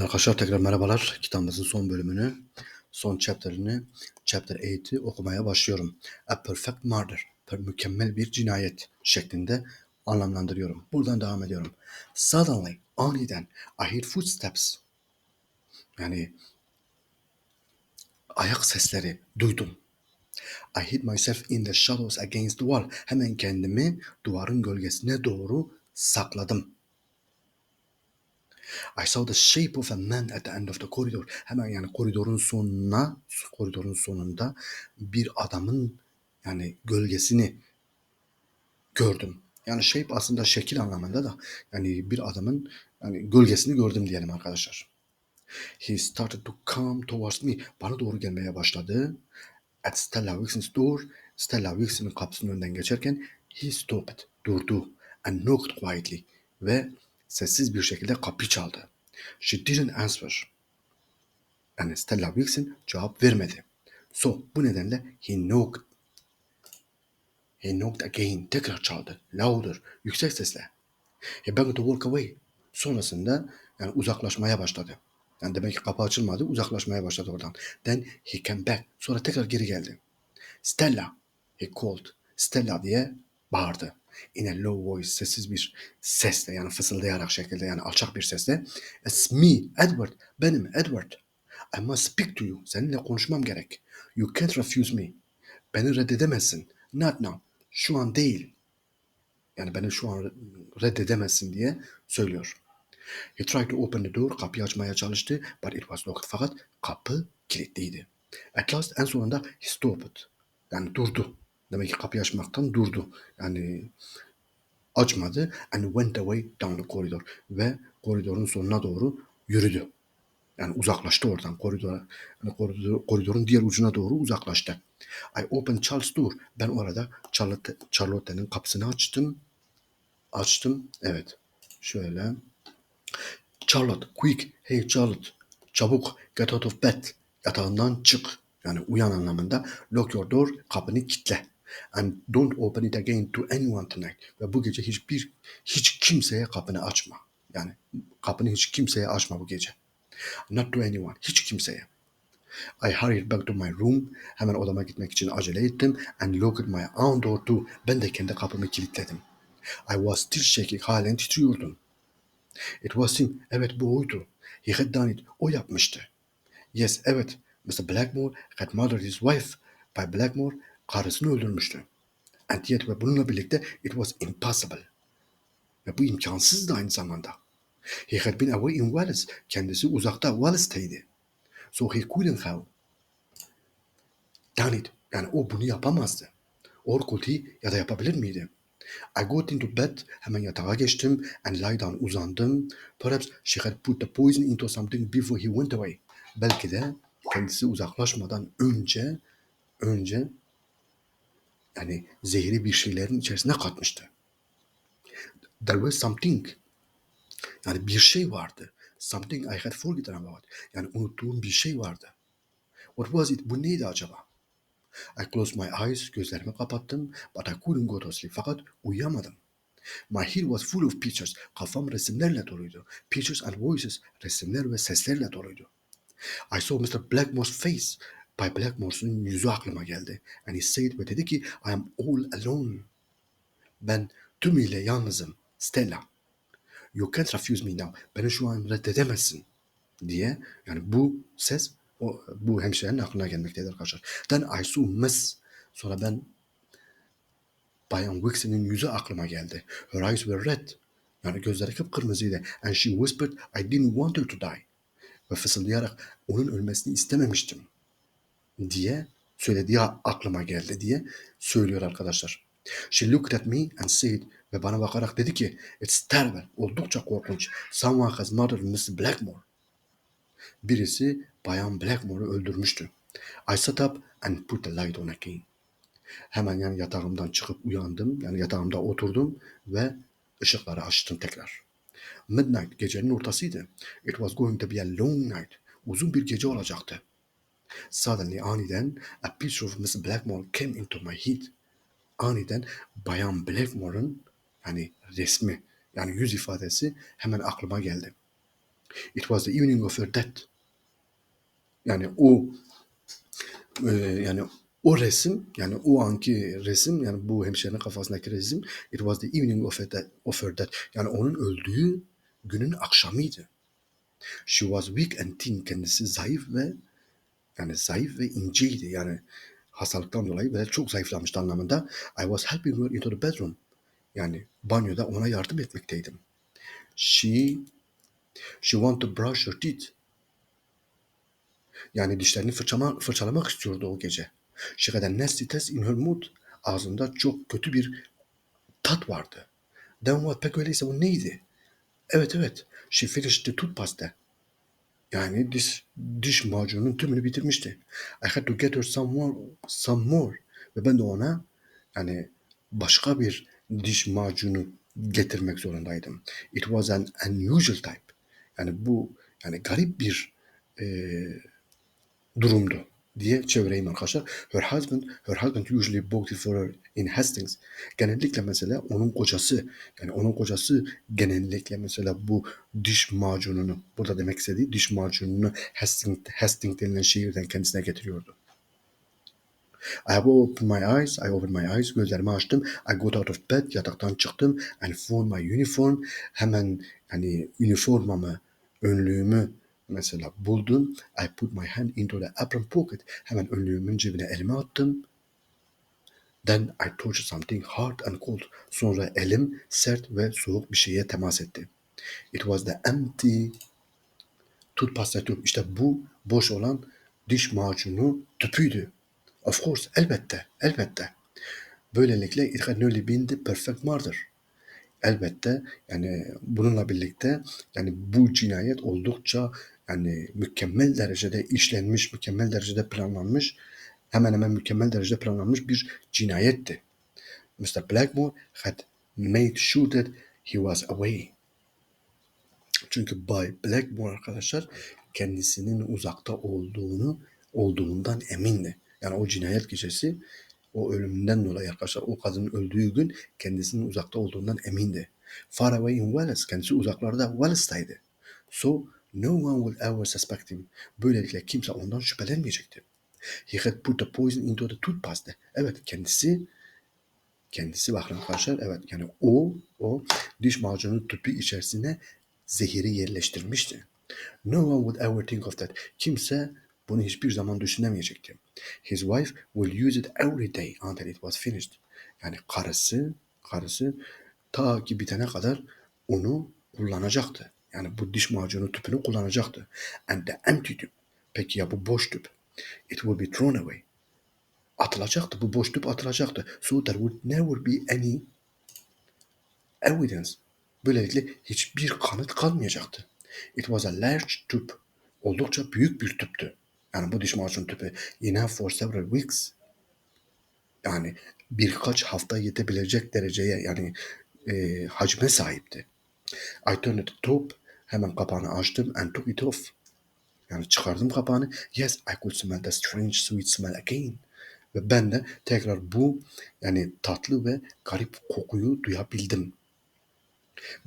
Arkadaşlar tekrar merhabalar. Kitabımızın son bölümünü, son chapter'ını, chapter 8'i okumaya başlıyorum. A perfect murder, mükemmel bir cinayet şeklinde anlamlandırıyorum. Buradan devam ediyorum. Suddenly, aniden, I heard footsteps. Yani ayak sesleri duydum. I hid myself in the shadows against the wall. Hemen kendimi duvarın gölgesine doğru sakladım. I saw the shape of a man at the end of the corridor. Hemen yani koridorun sonuna, koridorun sonunda bir adamın yani gölgesini gördüm. Yani shape aslında şekil anlamında da yani bir adamın yani gölgesini gördüm diyelim arkadaşlar. He started to come towards me. Bana doğru gelmeye başladı. At Stella Wilson's door, Stella Wilson'ın kapısının önünden geçerken he stopped, durdu and knocked quietly ve sessiz bir şekilde kapı çaldı. She didn't answer. Yani Stella Wilson cevap vermedi. So bu nedenle he knocked. He knocked again. Tekrar çaldı. Louder. Yüksek sesle. He began to walk away. Sonrasında yani uzaklaşmaya başladı. Yani demek ki kapı açılmadı. Uzaklaşmaya başladı oradan. Then he came back. Sonra tekrar geri geldi. Stella. He called. Stella diye bağırdı. In a low voice. Sessiz bir sesle yani fısıldayarak şekilde yani alçak bir sesle. It's me, Edward. Benim Edward. I must speak to you. Seninle konuşmam gerek. You can't refuse me. Beni reddedemezsin. Not now. Şu an değil. Yani beni şu an reddedemezsin diye söylüyor. He tried to open the door. Kapıyı açmaya çalıştı. But it was locked. Fakat kapı kilitliydi. At last en sonunda he stopped. Yani durdu. Demek ki kapıyı açmaktan durdu. Yani açmadı. And went away down the corridor. Ve koridorun sonuna doğru yürüdü. Yani uzaklaştı oradan koridora. Yani koridor, koridorun diğer ucuna doğru uzaklaştı. I opened Charles' door. Ben orada Charlotte, Charlotte'nin kapısını açtım. Açtım. Evet. Şöyle. Charlotte, quick. Hey Charlotte. Çabuk. Get out of bed. Yatağından çık. Yani uyan anlamında. Lock your door. Kapını kitle. And don't open it again to anyone tonight. Ve bu gece hiçbir hiç kimseye kapını açma. Yani kapını hiç kimseye açma bu gece. Not to anyone. Hiç kimseye. I hurried back to my room. Hemen odama gitmek için acele ettim. And locked my own door too. Ben de kendi kapımı kilitledim. I was still shaking. Halen titriyordum. It was him. Evet bu oydu. He had done it. O yapmıştı. Yes, evet. Mr. Blackmore had murdered his wife. Bay Blackmore karısını öldürmüştü. And yet ve bununla birlikte it was impossible. Ve bu imkansızdı aynı zamanda. He had been away in Wales. Kendisi uzakta Wales'teydi. So he couldn't have done it. Yani o bunu yapamazdı. Or could he ya da yapabilir miydi? I got into bed. Hemen yatağa geçtim. And lie down uzandım. Perhaps she had put the poison into something before he went away. Belki de kendisi uzaklaşmadan önce önce yani zehri bir şeylerin içerisine katmıştı. There was something yani bir şey vardı. Something I had forgotten about. Yani unuttuğum bir şey vardı. What was it? Bu neydi acaba? I closed my eyes. Gözlerimi kapattım. But I couldn't go to sleep. Fakat uyuyamadım. My head was full of pictures. Kafam resimlerle doluydu. Pictures and voices. Resimler ve seslerle doluydu. I saw Mr. Blackmore's face. Bay Blackmore'un yüzü aklıma geldi. And he said ve dedi ki I am all alone. Ben tümüyle yalnızım. Stella. You can't refuse me now. Beni şu an reddedemezsin. Diye yani bu ses o, bu hemşirenin aklına gelmektedir arkadaşlar. Then I saw Miss. Sonra ben Bayan Wixon'ın yüzü aklıma geldi. Her eyes were red. Yani gözleri kıpkırmızıydı. And she whispered, I didn't want her to die. Ve fısıldayarak onun ölmesini istememiştim. Diye söylediği aklıma geldi diye söylüyor arkadaşlar. She looked at me and said ve bana bakarak dedi ki It's terrible. Oldukça korkunç. Someone has murdered Miss Blackmore. Birisi Bayan Blackmore'u öldürmüştü. I sat up and put the light on again. Hemen yani yatağımdan çıkıp uyandım. Yani yatağımda oturdum ve ışıkları açtım tekrar. Midnight gecenin ortasıydı. It was going to be a long night. Uzun bir gece olacaktı. Suddenly aniden a picture of Miss Blackmore came into my head. Aniden Bayan Blackmore'un yani resmi yani yüz ifadesi hemen aklıma geldi. It was the evening of her death. Yani o e, yani o resim yani o anki resim yani bu hemşirenin kafasındaki resim it was the evening of her, death, of her death. Yani onun öldüğü günün akşamıydı. She was weak and thin. Kendisi zayıf ve yani zayıf ve inceydi. Yani hastalıktan dolayı ve çok zayıflamıştı anlamında. I was helping her into the bedroom. Yani banyoda ona yardım etmekteydim. She she want to brush her teeth. Yani dişlerini fırçama, fırçalamak istiyordu o gece. She had a nasty taste in her mood. Ağzında çok kötü bir tat vardı. Then what? Peki öyleyse bu neydi? Evet evet. She finished the toothpaste. Yani diş, diş macununun tümünü bitirmişti. I had to get her some more, some more. Ve ben de ona yani başka bir diş macunu getirmek zorundaydım. It was an unusual type. Yani bu yani garip bir e, durumdu diye çevireyim arkadaşlar. Her husband, her husband usually bought it for her in Hastings. Genellikle mesela onun kocası, yani onun kocası genellikle mesela bu diş macununu, burada demek istediği diş macununu Hastings, Hastings denilen şehirden kendisine getiriyordu. I opened my eyes, I opened my eyes, gözlerimi açtım. I got out of bed, yataktan çıktım. And found my uniform. Hemen yani üniformamı, önlüğümü mesela buldum. I put my hand into the apron pocket. Hemen önlüğümün cebine elimi attım. Then I touched something hard and cold. Sonra elim sert ve soğuk bir şeye temas etti. It was the empty toothpaste tube. İşte bu boş olan diş macunu tüpüydü. Of course, elbette, elbette. Böylelikle it had nearly been the perfect murder. Elbette yani bununla birlikte yani bu cinayet oldukça yani mükemmel derecede işlenmiş, mükemmel derecede planlanmış, hemen hemen mükemmel derecede planlanmış bir cinayetti. Mr. Blackmore had made sure that he was away. Çünkü Bay Blackmore arkadaşlar kendisinin uzakta olduğunu olduğundan emindi. Yani o cinayet gecesi o ölümünden dolayı arkadaşlar o kadının öldüğü gün kendisinin uzakta olduğundan emindi. Far away in Wales. Kendisi uzaklarda Wales'taydı. So no one will ever suspect him. Böylelikle kimse ondan şüphelenmeyecekti. He had put the poison into the toothpaste. Evet kendisi kendisi bakın arkadaşlar evet yani o o diş macunu tüpü içerisine zehiri yerleştirmişti. No one would ever think of that. Kimse bunu hiçbir zaman düşünemeyecekti. His wife will use it every day until it was finished. Yani karısı, karısı ta ki bitene kadar onu kullanacaktı. Yani bu diş macunu tüpünü kullanacaktı. And the empty tube. Peki ya bu boş tüp? It will be thrown away. Atılacaktı. Bu boş tüp atılacaktı. So there would never be any evidence. Böylelikle hiçbir kanıt kalmayacaktı. It was a large tube. Oldukça büyük bir tüptü. Yani bu diş macunu tüpü yine for several weeks. Yani birkaç hafta yetebilecek dereceye yani e, hacme sahipti. I turned the top hemen kapağını açtım and took it off. Yani çıkardım kapağını. Yes, I could smell the strange sweet smell again. Ve ben de tekrar bu yani tatlı ve garip kokuyu duyabildim.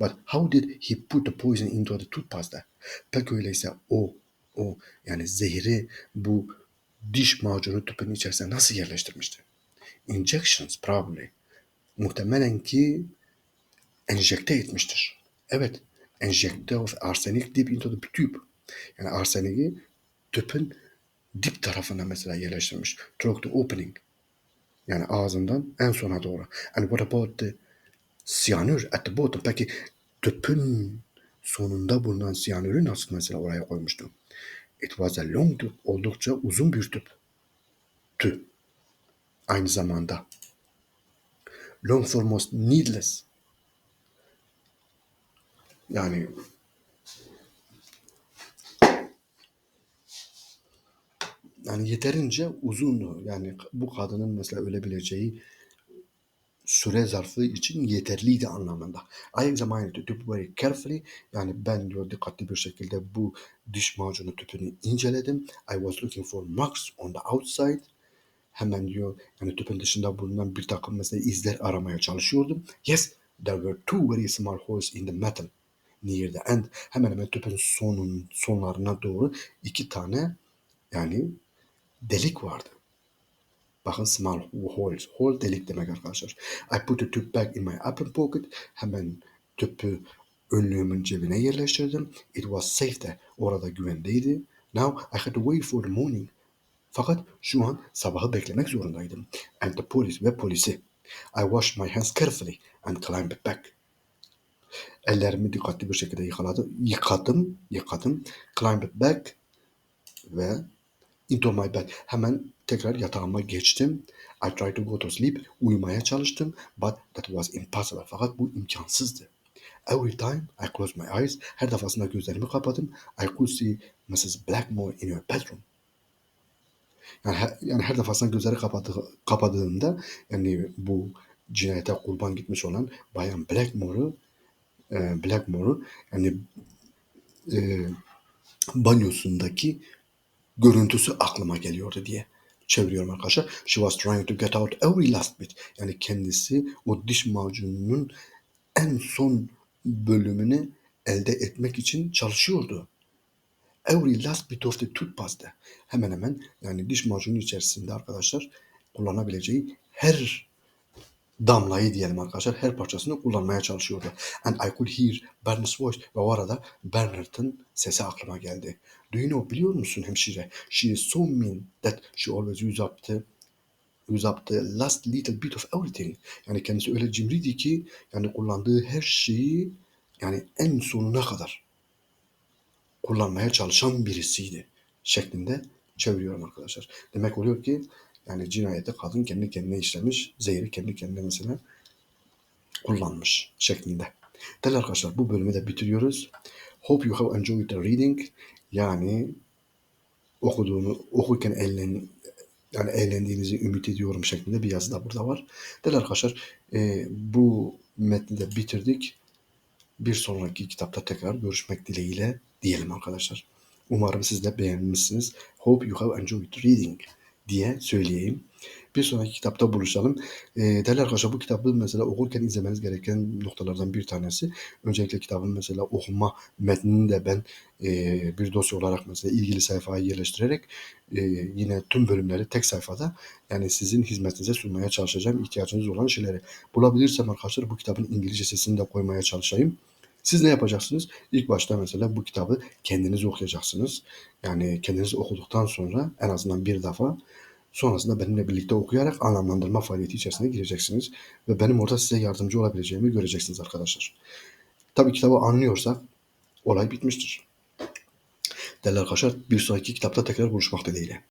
But how did he put the poison into the toothpaste? Peki öyleyse o o yani zehri bu diş macunu tüpünün içerisine nasıl yerleştirmişti? Injections probably. Muhtemelen ki enjekte etmiştir. Evet, enjekte of arsenik deep into the tube. Yani arseniği tüpün dip tarafına mesela yerleştirmiş. Through the opening. Yani ağzından en sona doğru. And what about the cyanur at the bottom? Peki tüpün sonunda bulunan siyanürü nasıl mesela oraya koymuştu? It was a long tube. Oldukça uzun bir tüp. Tü. Aynı zamanda. Long for most needless. Yani yani yeterince uzundu. Yani bu kadının mesela ölebileceği süre zarfı için yeterliydi anlamında. Examined the tube very carefully. Yani ben diyor dikkatli bir şekilde bu diş macunu tüpünü inceledim. I was looking for marks on the outside. Hemen diyor yani tüpün dışında bulunan bir takım mesela izler aramaya çalışıyordum. Yes, there were two very small holes in the metal. Near the end. Hemen hemen tüpün sonun sonlarına doğru iki tane yani delik vardı. Bakın small holes. Hole delik demek arkadaşlar. I put the tube back in my upper pocket. Hemen tüpü önlüğümün cebine yerleştirdim. It was safe there. Orada güvendeydi. Now I had to wait for the morning. Fakat şu an sabahı beklemek zorundaydım. And the police ve polisi. I washed my hands carefully and climbed back. Ellerimi dikkatli bir şekilde yıkaladım. Yıkadım, yıkadım. Climbed back ve into my bed. Hemen tekrar yatağıma geçtim. I tried to go to sleep. Uyumaya çalıştım. But that was impossible. Fakat bu imkansızdı. Every time I closed my eyes, her defasında gözlerimi kapadım. I could see Mrs. Blackmore in her bedroom. Yani her, yani her defasında gözleri kapadı, kapadığında yani bu cinayete kurban gitmiş olan Bayan Blackmore'u e, Blackmore'u yani e, banyosundaki görüntüsü aklıma geliyordu diye çeviriyorum arkadaşlar. She was trying to get out every last bit. Yani kendisi o diş macununun en son bölümünü elde etmek için çalışıyordu. Every last bit of the toothpaste. Hemen hemen yani diş macunu içerisinde arkadaşlar kullanabileceği her damlayı diyelim arkadaşlar her parçasını kullanmaya çalışıyordu. And I could hear Bernard's voice ve o arada Bernard'ın sesi aklıma geldi. Do you know biliyor musun hemşire? She is so mean that she always use up the use up the last little bit of everything. Yani kendisi öyle cimriydi ki yani kullandığı her şeyi yani en sonuna kadar kullanmaya çalışan birisiydi şeklinde çeviriyorum arkadaşlar. Demek oluyor ki yani cinayete kadın kendi kendine işlemiş, zehri kendi mesela kullanmış şeklinde. Değerli arkadaşlar bu bölümü de bitiriyoruz. Hope you have enjoyed the reading. Yani okuduğunu, okurken eğlen, yani eğlendiğinizi ümit ediyorum şeklinde bir yazı da burada var. Değerli arkadaşlar e, bu metni de bitirdik. Bir sonraki kitapta tekrar görüşmek dileğiyle diyelim arkadaşlar. Umarım siz de beğenmişsiniz. Hope you have enjoyed reading diye söyleyeyim. Bir sonraki kitapta buluşalım. E, değerli arkadaşlar bu kitabı mesela okurken izlemeniz gereken noktalardan bir tanesi. Öncelikle kitabın mesela okuma metnini de ben e, bir dosya olarak mesela ilgili sayfaya yerleştirerek e, yine tüm bölümleri tek sayfada yani sizin hizmetinize sunmaya çalışacağım ihtiyacınız olan şeyleri. Bulabilirsem arkadaşlar bu kitabın İngilizce sesini de koymaya çalışayım. Siz ne yapacaksınız? İlk başta mesela bu kitabı kendiniz okuyacaksınız. Yani kendiniz okuduktan sonra en azından bir defa sonrasında benimle birlikte okuyarak anlamlandırma faaliyeti içerisine gireceksiniz. Ve benim orada size yardımcı olabileceğimi göreceksiniz arkadaşlar. Tabii kitabı anlıyorsak olay bitmiştir. Değerli arkadaşlar bir sonraki kitapta tekrar buluşmak dileğiyle.